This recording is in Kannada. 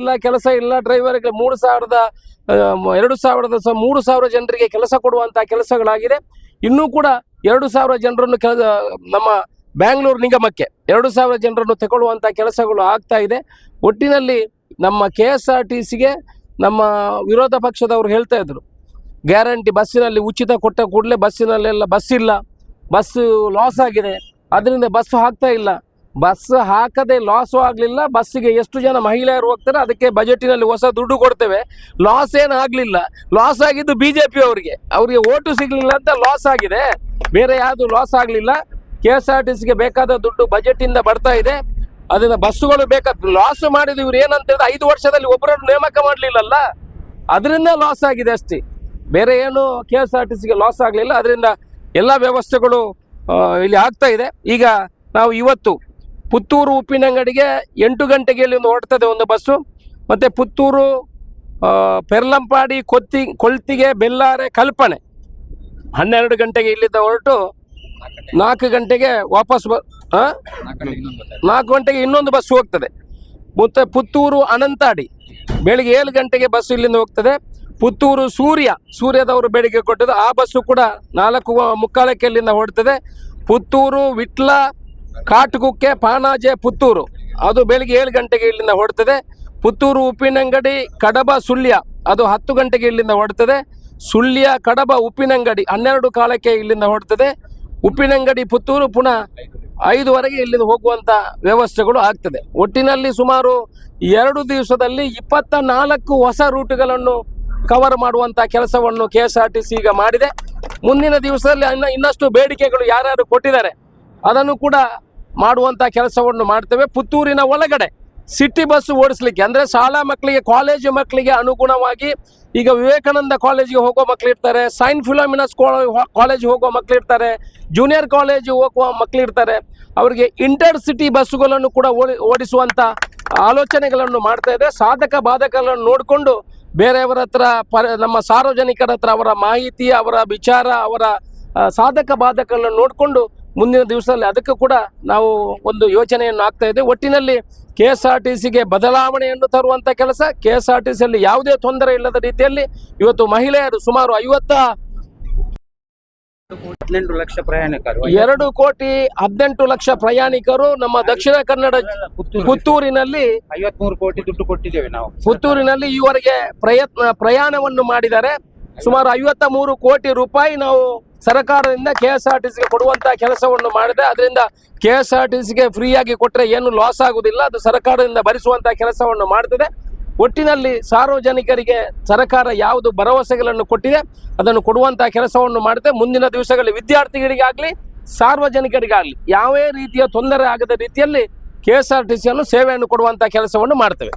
ಇಲ್ಲ, ಕೆಲಸ ಇಲ್ಲ. ಡ್ರೈವರ್ಗೆ ಮೂರು ಸಾವಿರದ ಎರಡು ಸಾವಿರದ ಮೂರು ಸಾವಿರ ಜನರಿಗೆ ಕೆಲಸ ಕೊಡುವಂತ ಕೆಲಸಗಳಾಗಿದೆ. ಇನ್ನೂ ಕೂಡ ಎರಡು ಸಾವಿರ ಜನರನ್ನು ಕೆಲ, ನಮ್ಮ ಬ್ಯಾಂಗ್ಳೂರು ನಿಗಮಕ್ಕೆ ಎರಡು ಸಾವಿರ ಜನರನ್ನು ತಗೊಳ್ಳುವಂಥ ಕೆಲಸಗಳು ಆಗ್ತಾ ಇದೆ. ಒಟ್ಟಿನಲ್ಲಿ ನಮ್ಮ ಕೆ ಎಸ್ ಆರ್ ಟಿ ಸಿಗೆ ನಮ್ಮ ವಿರೋಧ ಪಕ್ಷದವರು ಹೇಳ್ತಾ ಇದ್ರು. ಗ್ಯಾರಂಟಿ ಬಸ್ಸಿನಲ್ಲಿ ಉಚಿತ ಕೊಟ್ಟ ಕೂಡಲೇ ಬಸ್ಸಿನಲ್ಲೆಲ್ಲ ಬಸ್ ಇಲ್ಲ. ಬಸ್ ಲಾಸ್ ಆಗಿದೆ. ಅದರಿಂದ ಬಸ್ ಹಾಕ್ತಾ ಇಲ್ಲ. ಬಸ್ ಹಾಕದೆ ಲಾಸು ಆಗಲಿಲ್ಲ. ಬಸ್ಸಿಗೆ ಎಷ್ಟು ಜನ ಮಹಿಳೆಯರು ಹೋಗ್ತಾರೆ, ಅದಕ್ಕೆ ಬಜೆಟಿನಲ್ಲಿ ಹೊಸ ದುಡ್ಡು ಕೊಡ್ತೇವೆ. ಲಾಸ್ ಏನು ಆಗಲಿಲ್ಲ. ಲಾಸ್ ಆಗಿದ್ದು ಬಿ ಜೆ ಪಿ ಅವರಿಗೆ. ಅವರಿಗೆ ಓಟು ಸಿಗಲಿಲ್ಲ ಅಂತ ಲಾಸ್ ಆಗಿದೆ. ಬೇರೆ ಯಾವುದು ಲಾಸ್ ಆಗಲಿಲ್ಲ. ಕೆ ಎಸ್ ಆರ್ ಟಿ ಸಿಗೆ ಬೇಕಾದ ದುಡ್ಡು ಬಜೆಟಿಂದ ಬರ್ತಾ ಇದೆ. ಅದರಿಂದ ಬಸ್ಸುಗಳು ಬೇಕಾದ ಲಾಸ್ ಮಾಡಿದ ಇವ್ರು ಏನಂತ ಹೇಳಿದ್ರೆ ಐದು ವರ್ಷದಲ್ಲಿ ಒಬ್ಬರನ್ನು ನೇಮಕ ಮಾಡಲಿಲ್ಲಲ್ಲ. ಅದರಿಂದ ಲಾಸ್ ಆಗಿದೆ ಅಷ್ಟೇ. ಬೇರೆ ಏನು ಕೆ ಎಸ್ ಆರ್ ಟಿ ಸಿಗೆ ಲಾಸ್ ಆಗಲಿಲ್ಲ. ಅದರಿಂದ ಎಲ್ಲ ವ್ಯವಸ್ಥೆಗಳು ಇಲ್ಲಿ ಆಗ್ತಾ ಇದೆ. ಈಗ ನಾವು ಇವತ್ತು ಪುತ್ತೂರು ಉಪ್ಪಿನಂಗಡಿಗೆ ಎಂಟು ಗಂಟೆಗೆ ಇಲ್ಲಿ ಹೊರಡ್ತದೆ ಒಂದು ಬಸ್ಸು ಮತ್ತು ಪುತ್ತೂರು ಪೆರ್ಲಂಪಾಡಿ, ಕೊತ್ತಿ ಕೊಳ್ತಿಗೆ ಬೆಲ್ಲಾರೆ, ಕಲ್ಪನೆ ಹನ್ನೆರಡು ಗಂಟೆಗೆ ಇಲ್ಲಿಂದ ಹೊರಟು ನಾಲ್ಕು ಗಂಟೆಗೆ ವಾಪಸ್ ಬ? ನಾಲ್ಕು ಗಂಟೆಗೆ ಇನ್ನೊಂದು ಬಸ್ ಹೋಗ್ತದೆ. ಮತ್ತು ಪುತ್ತೂರು ಅನಂತಾಡಿ ಬೆಳಿಗ್ಗೆ ಏಳು ಗಂಟೆಗೆ ಬಸ್ ಇಲ್ಲಿಂದ ಹೋಗ್ತದೆ. ಪುತ್ತೂರು ಸೂರ್ಯ, ಸೂರ್ಯದವರು ಬೆಳಿಗ್ಗೆ ಕೊಟ್ಟದ್ದು ಆ ಬಸ್ಸು ಕೂಡ ನಾಲ್ಕು ಮುಕ್ಕಾಲಕ್ಕೆ ಇಲ್ಲಿಂದ ಹೊರಡ್ತದೆ. ಪುತ್ತೂರು, ವಿಟ್ಲ ಕಾಟುಗುಕ್ಕೆ ಪಾನಾಜೆ ಪುತ್ತೂರು. ಅದು ಬೆಳಿಗ್ಗೆ ಏಳು ಗಂಟೆಗೆ ಇಲ್ಲಿಂದ ಹೊಡ್ತದೆ ಪುತ್ತೂರು ಉಪ್ಪಿನಂಗಡಿ ಕಡಬ ಸುಳ್ಯ. ಅದು ಹತ್ತು ಗಂಟೆಗೆ ಇಲ್ಲಿಂದ ಹೊಡ್ತದೆ ಸುಳ್ಯ, ಕಡಬ, ಉಪ್ಪಿನಂಗಡಿ ಹನ್ನೆರಡು ಕಾಲಕ್ಕೆ ಇಲ್ಲಿಂದ ಹೊಡ್ತದೆ ಉಪ್ಪಿನಂಗಡಿ, ಪುತ್ತೂರು ಪುನಃ ಐದುವರೆಗೆ ಇಲ್ಲಿಂದ ಹೋಗುವಂತ ವ್ಯವಸ್ಥೆಗಳು ಆಗ್ತದೆ. ಒಟ್ಟಿನಲ್ಲಿ ಸುಮಾರು ಎರಡು ದಿವಸದಲ್ಲಿ ಇಪ್ಪತ್ತ ನಾಲ್ಕು ಹೊಸ ರೂಟ್ಗಳನ್ನು ಕವರ್ ಮಾಡುವಂತ ಕೆಲಸವನ್ನು ಕೆ ಟಿ ಸಿ ಈಗ ಮಾಡಿದೆ. ಮುಂದಿನ ದಿವಸದಲ್ಲಿ ಇನ್ನ ಇನ್ನಷ್ಟು ಬೇಡಿಕೆಗಳು ಯಾರ್ಯಾರು ಕೊಟ್ಟಿದ್ದಾರೆ? ಅದನ್ನು ಕೂಡ ಮಾಡುವಂತ ಕೆಲಸವನ್ನು ಮಾಡ್ತೇವೆ. ಪುತ್ತೂರಿನ ಒಳಗಡೆ ಸಿಟಿ ಬಸ್ ಓಡಿಸ್ಲಿಕ್ಕೆ ಅಂದ್ರೆ ಶಾಲಾ ಮಕ್ಕಳಿಗೆ ಕಾಲೇಜು ಮಕ್ಕಳಿಗೆ ಅನುಗುಣವಾಗಿ ಈಗ ವಿವೇಕಾನಂದ ಕಾಲೇಜಿಗೆ ಹೋಗೋ ಮಕ್ಕಳಿರ್ತಾರೆ ಸೈಂಟ್ ಫಿಲೋಮಿನಸ್ ಕಾಲೇಜ್ ಹೋಗೋ ಮಕ್ಳು ಇರ್ತಾರೆ ಜೂನಿಯರ್ ಕಾಲೇಜು ಹೋಗುವ ಮಕ್ಳು ಇರ್ತಾರೆ. ಅವರಿಗೆ ಇಂಟರ್ ಸಿಟಿ ಬಸ್ಸುಗಳನ್ನು ಕೂಡ ಓಡಿ, ಓಡಿಸುವಂತ ಆಲೋಚನೆಗಳನ್ನು ಮಾಡ್ತಾ ಇದೆ. ಸಾಧಕ ಬಾಧಕಗಳನ್ನು ನೋಡಿಕೊಂಡು ಬೇರೆಯವರ ಹತ್ರ ಪರ, ನಮ್ಮ ಸಾರ್ವಜನಿಕರ ಹತ್ರ ಅವರ ಮಾಹಿತಿ, ಅವರ ವಿಚಾರ, ಅವರ ಸಾಧಕ ಬಾಧಕಗಳನ್ನು ನೋಡಿಕೊಂಡು ಮುಂದಿನ ದಿವಸದಲ್ಲಿ ಅದಕ್ಕೂ ಕೂಡ ನಾವು ಒಂದು ಯೋಚನೆಯನ್ನು ಆಗ್ತಾ ಇದೆ ಒಟ್ಟಿನಲ್ಲಿ ಕೆ ಎಸ್ ಆರ್ ಟಿ ಸಿಗೆ ಬದಲಾವಣೆಯನ್ನು ತರುವಂತ ಕೆಲಸ ಕೆ ಎಸ್ ಆರ್ ಟಿ ಸಿಯಲ್ಲಿ ಯಾವುದೇ ತೊಂದರೆ ಇಲ್ಲದ ರೀತಿಯಲ್ಲಿ ಇವತ್ತು ಮಹಿಳೆಯರು ಸುಮಾರು ಐವತ್ತ ಹದಿನೆಂಟು ಲಕ್ಷ ಪ್ರಯಾಣಿಕರು. ಎರಡು ಕೋಟಿ ಹದಿನೆಂಟು ಲಕ್ಷ ಪ್ರಯಾಣಿಕರು ನಮ್ಮ ದಕ್ಷಿಣ ಕನ್ನಡ ಪುತ್ತೂರು. ಪುತ್ತೂರಿನಲ್ಲಿ ಐವತ್ಮೂರು ಕೋಟಿ ದುಡ್ಡು ಕೊಟ್ಟಿದ್ದೇವೆ ನಾವು. ಪುತ್ತೂರಿನಲ್ಲಿ ಈವರೆಗೆ ಪ್ರಯತ್ನ ಪ್ರಯಾಣವನ್ನು ಮಾಡಿದ್ದಾರೆ. ಸುಮಾರು ಐವತ್ತ ಮೂರು ಕೋಟಿ ರೂಪಾಯಿ ನಾವು ಸರ್ಕಾರದಿಂದ ಕೆ ಎಸ್ ಆರ್ ಟಿ ಸಿಗೆ ಕೊಡುವಂತ ಕೆಲಸವನ್ನು ಮಾಡಿದೆ. ಅದರಿಂದ ಕೆ ಎಸ್ ಆರ್ ಟಿ ಸಿಗೆ ಫ್ರೀಯಾಗಿ ಕೊಟ್ಟರೆ ಏನು ಲಾಸ್ ಆಗುವುದಿಲ್ಲ ಅದು ಸರ್ಕಾರದಿಂದ ಭರಿಸುವಂತ ಕೆಲಸವನ್ನು ಮಾಡ್ತದೆ. ಒಟ್ಟಿನಲ್ಲಿ ಸಾರ್ವಜನಿಕರಿಗೆ ಸರ್ಕಾರ ಯಾವುದು ಭರವಸೆಗಳನ್ನು ಕೊಟ್ಟಿದೆ, ಅದನ್ನು ಕೊಡುವಂತಹ ಕೆಲಸವನ್ನು ಮಾಡುತ್ತೆ ಮುಂದಿನ ದಿವಸಗಳಲ್ಲಿ ವಿದ್ಯಾರ್ಥಿಗಳಿಗಾಗಲಿ, ಸಾರ್ವಜನಿಕರಿಗಾಗಲಿ ಯಾವೇ ರೀತಿಯ ತೊಂದರೆ ಆಗದ ರೀತಿಯಲ್ಲಿ ಕೆ ಎಸ್ ಆರ್ ಟಿ ಸಿಯನ್ನು ಸೇವೆಯನ್ನು ಕೊಡುವಂತಹ ಕೆಲಸವನ್ನು ಮಾಡ್ತೇವೆ.